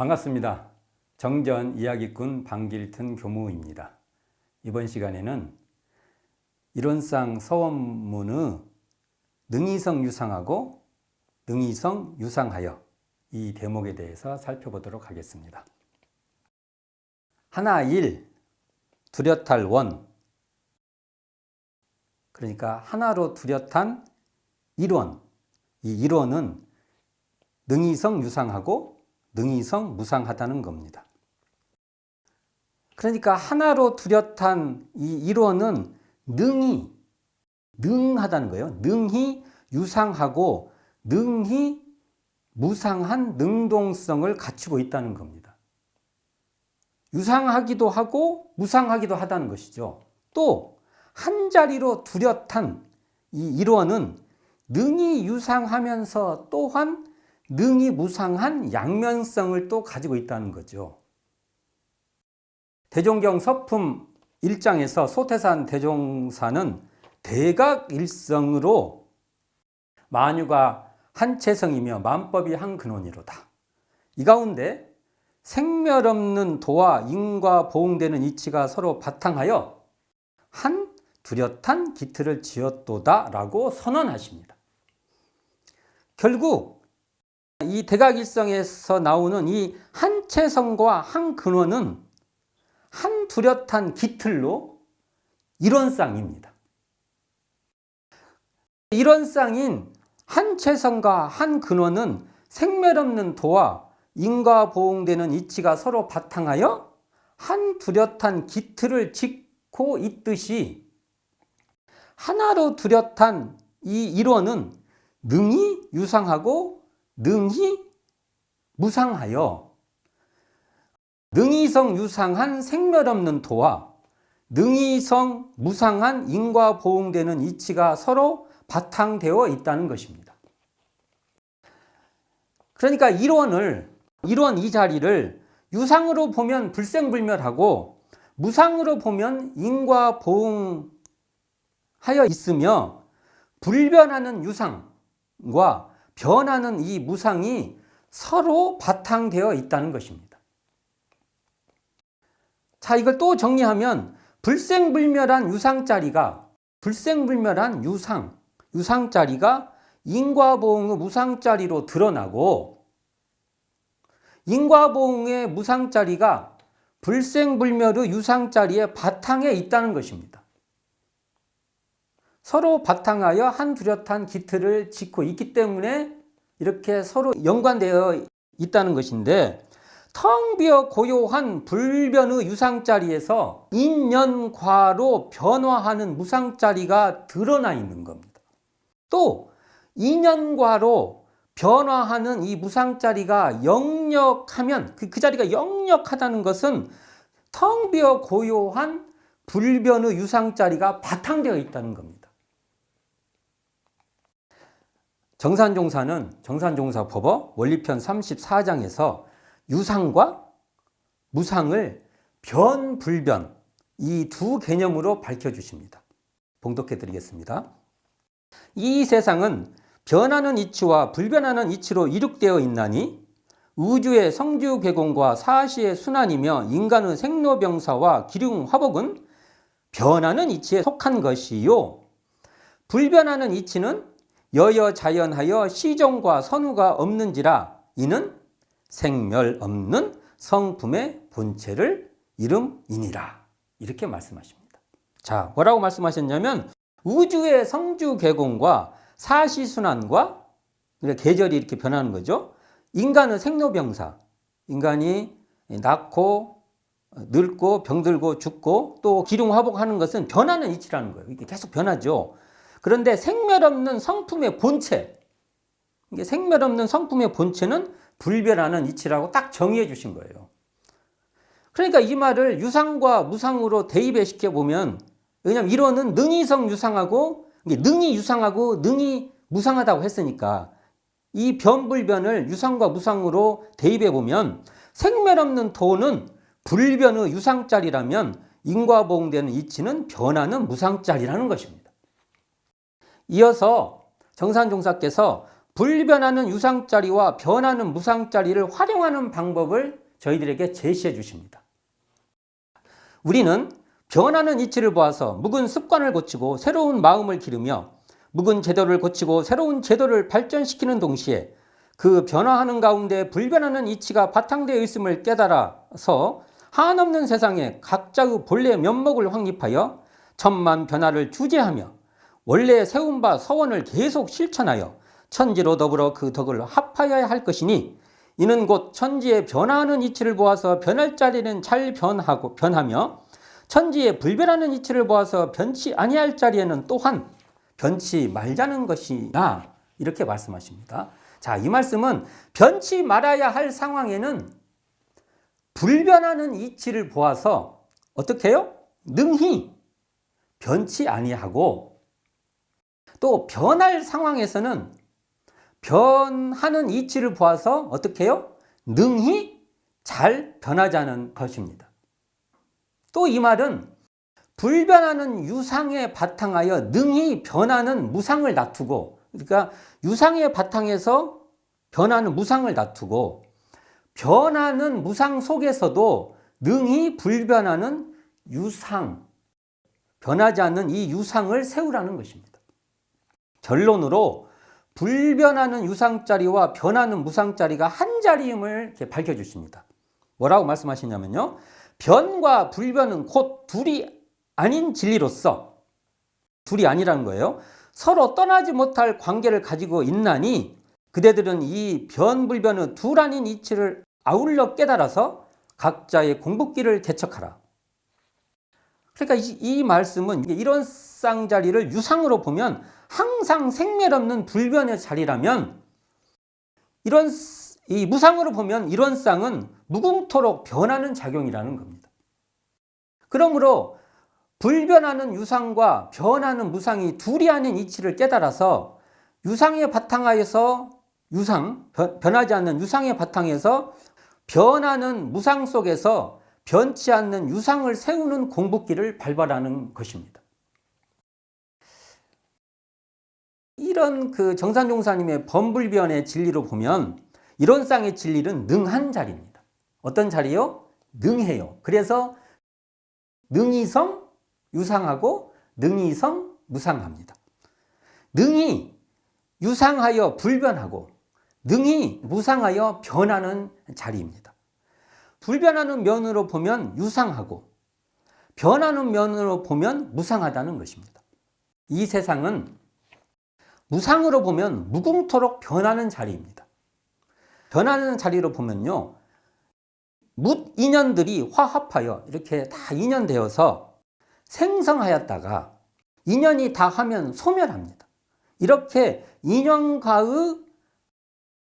반갑습니다. 정전 이야기꾼 방길튼 교무입니다. 이번 시간에는 이론상 서원문의 능이성 유상하고 능이성 유상하여 이 대목에 대해서 살펴보도록 하겠습니다. 하나 일 두렷할 원 그러니까 하나로 두렷한 일원 이 일원은 능이성 유상하고 능이성 무상하다는 겁니다. 그러니까 하나로 두렷한 이 일원은 능이 능하다는 거예요. 능히 유상하고 능히 무상한 능동성을 갖추고 있다는 겁니다. 유상하기도 하고 무상하기도 하다는 것이죠. 또 한 자리로 두렷한 이 일원은 능이 유상하면서 또한 능이 무상한 양면성을 또 가지고 있다는 거죠. 대종경 서품 1장에서 소태산 대종사는 대각 일성으로 만유가 한 체성이며 만법이 한 근원이로다. 이 가운데 생멸 없는 도와 인과 보응되는 이치가 서로 바탕하여 한 두렷한 기틀을 지었도다라고 선언하십니다. 결국 이 대각일성에서 나오는 이 한체성과 한 근원은 한 두렷한 기틀로 일원쌍입니다. 일원쌍인 한체성과 한 근원은 생멸 없는 도와 인과 보응되는 이치가 서로 바탕하여 한 두렷한 기틀을 짓고 있듯이 하나로 두렷한 이 일원은 능히 유상하고 능히 무상하여 능이성 유상한 생멸 없는 도와 능이성 무상한 인과 보응되는 이치가 서로 바탕되어 있다는 것입니다. 그러니까 일원을 일원 이 자리를 유상으로 보면 불생불멸하고 무상으로 보면 인과 보응하여 있으며 불변하는 유상과 변하는 이 무상이 서로 바탕되어 있다는 것입니다. 자, 이걸 또 정리하면 불생불멸한 유상자리가 불생불멸한 유상, 유상자리가 인과보응의 무상자리로 드러나고 인과보응의 무상자리가 불생불멸의 유상자리의 바탕에 있다는 것입니다. 서로 바탕하여 한 두렷한 기틀을 짓고 있기 때문에 이렇게 서로 연관되어 있다는 것인데 텅 비어 고요한 불변의 유상자리에서 인연과로 변화하는 무상자리가 드러나 있는 겁니다. 또 인연과로 변화하는 이 무상자리가 역력하면 그, 그 자리가 역력하다는 것은 텅 비어 고요한 불변의 유상자리가 바탕되어 있다는 겁니다. 정산종사는 정산종사법어 원리편 34장에서 유상과 무상을 변 불변 이 두 개념으로 밝혀 주십니다. 봉독해 드리겠습니다. 이 세상은 변하는 이치와 불변하는 이치로 이룩되어 있나니 우주의 성주 괴공과 사시의 순환이며 인간의 생로병사와 기륭 화복은 변하는 이치에 속한 것이요 불변하는 이치는 여여 자연하여 시정과 선우가 없는지라 이는 생멸 없는 성품의 본체를 이름이니라. 이렇게 말씀하십니다. 자, 뭐라고 말씀하셨냐면 우주의 성주 개공과 사시순환과 계절이 이렇게 변하는 거죠. 인간은 생로병사. 인간이 낳고 늙고 병들고 죽고 또 기lum화복하는 것은 변하는 이치라는 거예요. 이게 계속 변하죠. 그런데 생멸 없는 성품의 본체, 이게 생멸 없는 성품의 본체는 불변하는 이치라고 딱 정의해 주신 거예요. 그러니까 이 말을 유상과 무상으로 대입해 시켜 보면 왜냐하면 이론은 능이성 유상하고 능이 유상하고 능이 무상하다고 했으니까 이 변불변을 유상과 무상으로 대입해 보면 생멸 없는 도는 불변의 유상짜리라면 인과보응되는 이치는 변하는 무상짜리라는 것입니다. 이어서 정산종사께서 불변하는 유상자리와 변하는 무상자리를 활용하는 방법을 저희들에게 제시해 주십니다. 우리는 변하는 이치를 보아서 묵은 습관을 고치고 새로운 마음을 기르며 묵은 제도를 고치고 새로운 제도를 발전시키는 동시에 그 변화하는 가운데 불변하는 이치가 바탕되어 있음을 깨달아서 한없는 세상에 각자의 본래 면목을 확립하여 천만 변화를 주재하며 원래 세운 바 서원을 계속 실천하여 천지로 더불어 그 덕을 합하여야 할 것이니 이는 곧 천지의 변화하는 이치를 보아서 변할 자리는 잘 변하고 변하며 천지의 불변하는 이치를 보아서 변치 아니할 자리에는 또한 변치 말자는 것이나 이렇게 말씀하십니다. 자, 이 말씀은 변치 말아야 할 상황에는 불변하는 이치를 보아서 어떻게 해요? 능히 변치 아니하고 또 변할 상황에서는 변하는 이치를 보아서 어떻게 해요? 능히 잘 변하자는 것입니다. 또 이 말은 불변하는 유상에 바탕하여 능히 변하는 무상을 놔두고 그러니까 유상의 바탕에서 변하는 무상을 놔두고 변하는 무상 속에서도 능히 불변하는 유상 변하지 않는 이 유상을 세우라는 것입니다. 결론으로 불변하는 유상자리와 변하는 무상자리가 한 자리임을 이렇게 밝혀 주십니다. 뭐라고 말씀하시냐면요. 변과 불변은 곧 둘이 아닌 진리로서 둘이 아니라는 거예요. 서로 떠나지 못할 관계를 가지고 있나니 그대들은 이 변불변의 둘 아닌 이치를 아울러 깨달아서 각자의 공부길을 개척하라. 그러니까 이, 이 말씀은 이런 쌍자리를 유상으로 보면 항상 생멸 없는 불변의 자리라면 이런 이 무상으로 보면 이런 쌍은 무궁토록 변하는 작용이라는 겁니다. 그러므로 불변하는 유상과 변하는 무상이 둘이 아닌 이치를 깨달아서 유상의 바탕하에서 유상 변하지 않는 유상의 바탕에서 변하는 무상 속에서 변치 않는 유상을 세우는 공부길을 발발하는 것입니다. 이런 그 정산종사님의 범불변의 진리로 보면 이런 쌍의 진리는 능한 자리입니다. 어떤 자리요? 능해요. 그래서 능이성 유상하고 능이성 무상합니다. 능이 유상하여 불변하고 능이 무상하여 변하는 자리입니다. 불변하는 면으로 보면 유상하고 변하는 면으로 보면 무상하다는 것입니다. 이 세상은 무상으로 보면 무궁토록 변하는 자리입니다. 변하는 자리로 보면요. 묻 인연들이 화합하여 이렇게 다 인연되어서 생성하였다가 인연이 다 하면 소멸합니다. 이렇게 인연과의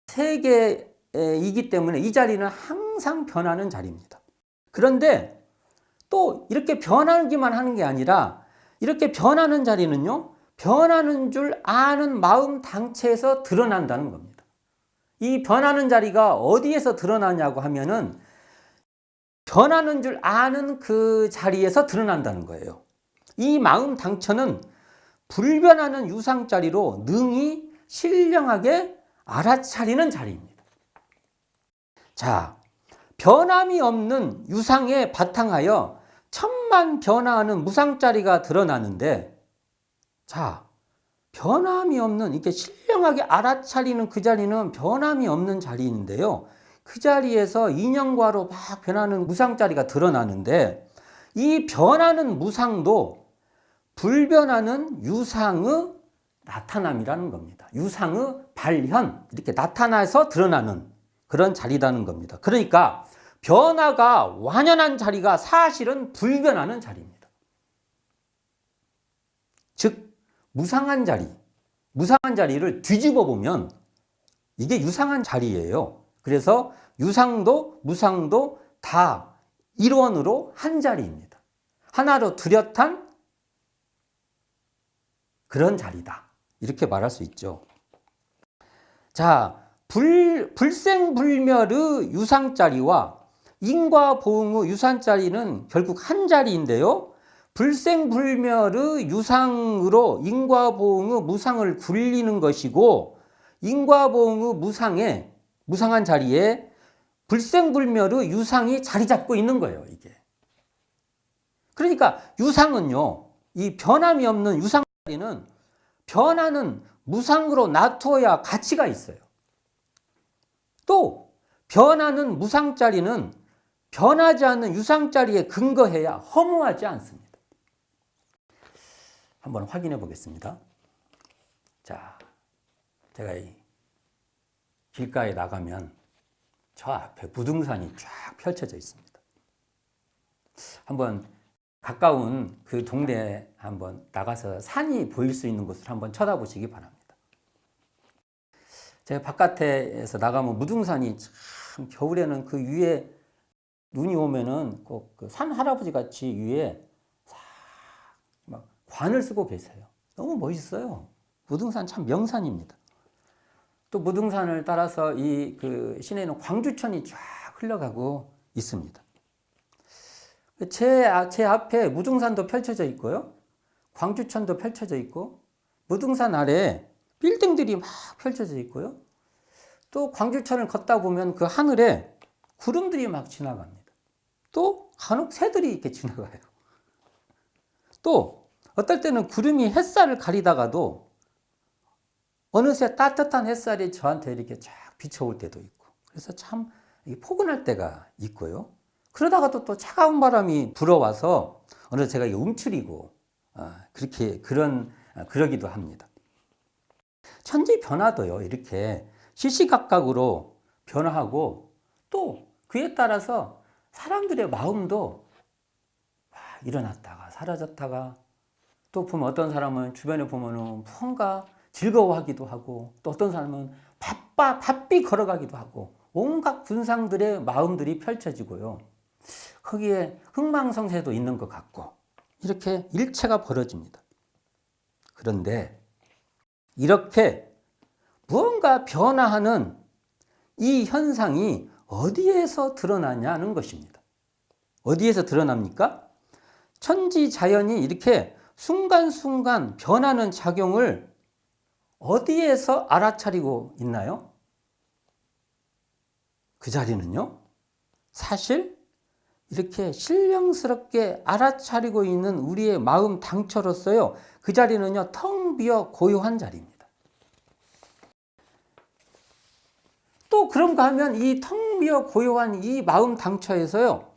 세계이기 때문에 이 자리는 항상 변하는 자리입니다. 그런데 또 이렇게 변하기만 하는 게 아니라 이렇게 변하는 자리는요, 변하는 줄 아는 마음 당체에서 드러난다는 겁니다. 이 변하는 자리가 어디에서 드러나냐고 하면은 변하는 줄 아는 그 자리에서 드러난다는 거예요. 이 마음 당처는 불변하는 유상 자리로 능히 신령하게 알아차리는 자리입니다. 자, 변함이 없는 유상에 바탕하여 천만 변화하는 무상 자리가 드러나는데, 자, 변함이 없는, 이렇게 신령하게 알아차리는 그 자리는 변함이 없는 자리인데요. 그 자리에서 인연과로 막 변하는 무상자리가 드러나는데, 이 변하는 무상도 불변하는 유상의 나타남이라는 겁니다. 유상의 발현, 이렇게 나타나서 드러나는 그런 자리라는 겁니다. 그러니까 변화가 완연한 자리가 사실은 불변하는 자리입니다. 즉, 무상한 자리, 무상한 자리를 뒤집어 보면 이게 유상한 자리예요. 그래서 유상도 무상도 다 일원으로 한 자리입니다. 하나로 뚜렷한 그런 자리다. 이렇게 말할 수 있죠. 자, 불, 불생불멸의 유상자리와 인과보응의 유산자리는 결국 한 자리인데요. 불생불멸의 유상으로 인과보응의 무상을 굴리는 것이고 인과보응의 무상에 무상한 자리에 불생불멸의 유상이 자리 잡고 있는 거예요, 이게. 그러니까 유상은요. 이 변함이 없는 유상 자리는 변화는 무상으로 놔두어야 가치가 있어요. 또 변하는 무상 자리는 변하지 않는 유상 자리에 근거해야 허무하지 않습니다. 한번 확인해 보겠습니다. 자, 제가 이 길가에 나가면 저 앞에 부등산이 쫙 펼쳐져 있습니다. 한번 가까운 그 동네에 한번 나가서 산이 보일 수 있는 곳을 한번 쳐다보시기 바랍니다. 제가 바깥에서 나가면 무등산이 참 겨울에는 그 위에 눈이 오면은 꼭그산 할아버지 같이 위에 막 관을 쓰고 계세요. 너무 멋있어요. 무등산 참 명산입니다. 또 무등산을 따라서 이 그 시내에는 광주천이 쫙 흘러가고 있습니다. 제, 아- 제 앞에 무등산도 펼쳐져 있고요. 광주천도 펼쳐져 있고, 무등산 아래 빌딩들이 막 펼쳐져 있고요. 또 광주천을 걷다 보면 그 하늘에 구름들이 막 지나갑니다. 또 간혹 새들이 이렇게 지나가요. 또 어떨 때는 구름이 햇살을 가리다가도 어느새 따뜻한 햇살이 저한테 이렇게 쫙 비춰올 때도 있고 그래서 참 포근할 때가 있고요. 그러다가도 또 차가운 바람이 불어와서 어느 제가 움츠리고 아, 그렇게 그런 아, 그러기도 합니다. 천지 변화도요 이렇게 시시각각으로 변화하고 또 그에 따라서 사람들의 마음도 막 일어났다가 사라졌다가 또 보면 어떤 사람은 주변에 보면은 뭔가 즐거워하기도 하고 또 어떤 사람은 바빠 바삐 걸어가기도 하고 온갖 군상들의 마음들이 펼쳐지고요. 거기에 흥망성쇠도 있는 것 같고 이렇게 일체가 벌어집니다. 그런데 이렇게 무언가 변화하는 이 현상이 어디에서 드러나냐는 것입니다. 어디에서 드러납니까? 천지 자연이 이렇게 순간순간 변하는 작용을 어디에서 알아차리고 있나요? 그 자리는요, 사실 이렇게 신령스럽게 알아차리고 있는 우리의 마음 당처로서요, 그 자리는요, 텅 비어 고요한 자리입니다. 또 그런가 하면 이 텅 비어 고요한 이 마음 당처에서요,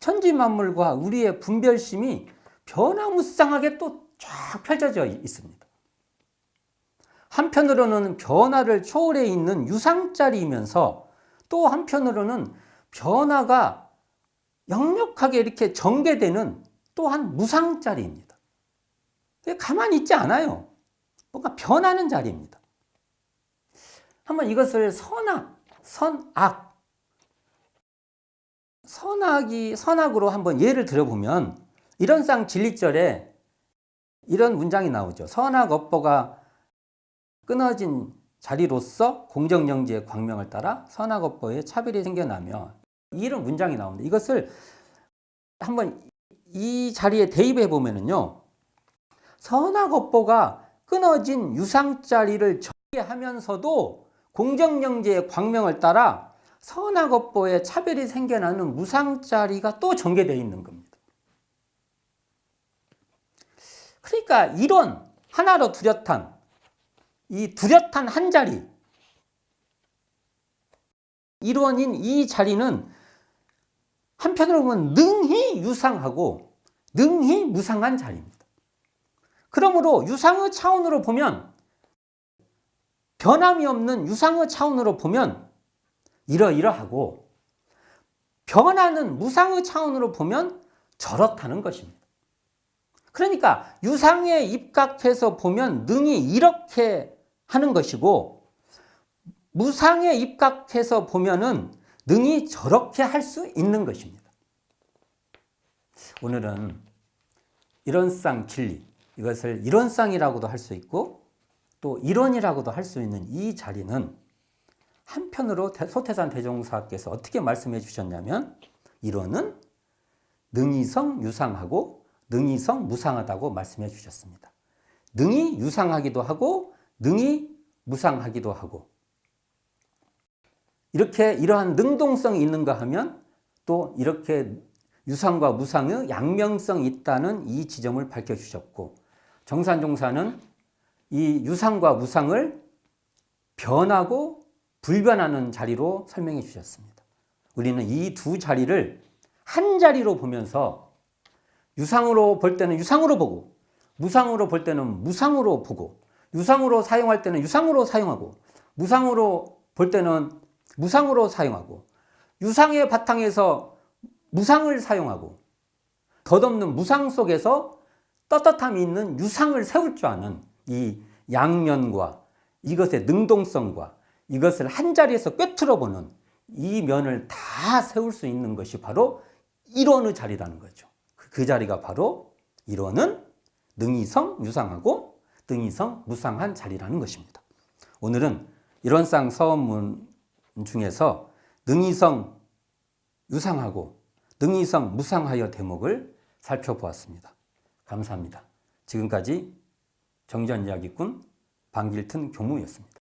천지 만물과 우리의 분별심이 변화무쌍하게 또 쫙 펼쳐져 있습니다. 한편으로는 변화를 초월해 있는 유상자리이면서 또 한편으로는 변화가 역력하게 이렇게 전개되는 또한 무상자리입니다. 가만히 있지 않아요. 뭔가 변하는 자리입니다. 한번 이것을 선악, 선악, 선악이 선악으로 한번 예를 들어보면 이런 쌍 진리절에 이런 문장이 나오죠. 선악 업보가 끊어진 자리로서 공정영지의 광명을 따라 선악 업보에 차별이 생겨나며 이런 문장이 나옵니다. 이것을 한번 이 자리에 대입해 보면은요. 선악 업보가 끊어진 유상 자리를 전개하면서도 공정영지의 광명을 따라 선악 업보에 차별이 생겨나는 무상 자리가 또 전개되어 있는 겁니다. 그러니까 이런 하나로 뚜렷한 이 뚜렷한 한 자리 일원인 이 자리는 한편으로 보면 능히 유상하고 능히 무상한 자리입니다. 그러므로 유상의 차원으로 보면 변함이 없는 유상의 차원으로 보면 이러이러하고 변하는 무상의 차원으로 보면 저렇다는 것입니다. 그러니까 유상에 입각해서 보면 능이 이렇게 하는 것이고 무상에 입각해서 보면은 능이 저렇게 할 수 있는 것입니다. 오늘은 이론상 진리 이것을 이론상이라고도 할 수 있고 또 이론이라고도 할 수 있는 이 자리는 한편으로 소태산 대종사께서 어떻게 말씀해 주셨냐면 이론은 능이성 유상하고 능이성 무상하다고 말씀해 주셨습니다. 능이 유상하기도 하고 능이 무상하기도 하고 이렇게 이러한 능동성이 있는가 하면 또 이렇게 유상과 무상의 양명성이 있다는 이 지점을 밝혀주셨고 정산종사는 이 유상과 무상을 변하고 불변하는 자리로 설명해 주셨습니다. 우리는 이 두 자리를 한 자리로 보면서 유상으로 볼 때는 유상으로 보고 무상으로 볼 때는 무상으로 보고 유상으로 사용할 때는 유상으로 사용하고 무상으로 볼 때는 무상으로 사용하고 유상의 바탕에서 무상을 사용하고 덧없는 무상 속에서 떳떳함이 있는 유상을 세울 줄 아는 이 양면과 이것의 능동성과 이것을 한 자리에서 꿰뚫어 보는 이 면을 다 세울 수 있는 것이 바로 일원의 자리라는 거죠. 그 자리가 바로 일원은 능이성 유상하고 능이성 무상한 자리라는 것입니다. 오늘은 일원상 서원문 중에서 능이성 유상하고 능이성 무상하여 대목을 살펴보았습니다. 감사합니다. 지금까지 정전 이야기꾼 방길튼 교무였습니다.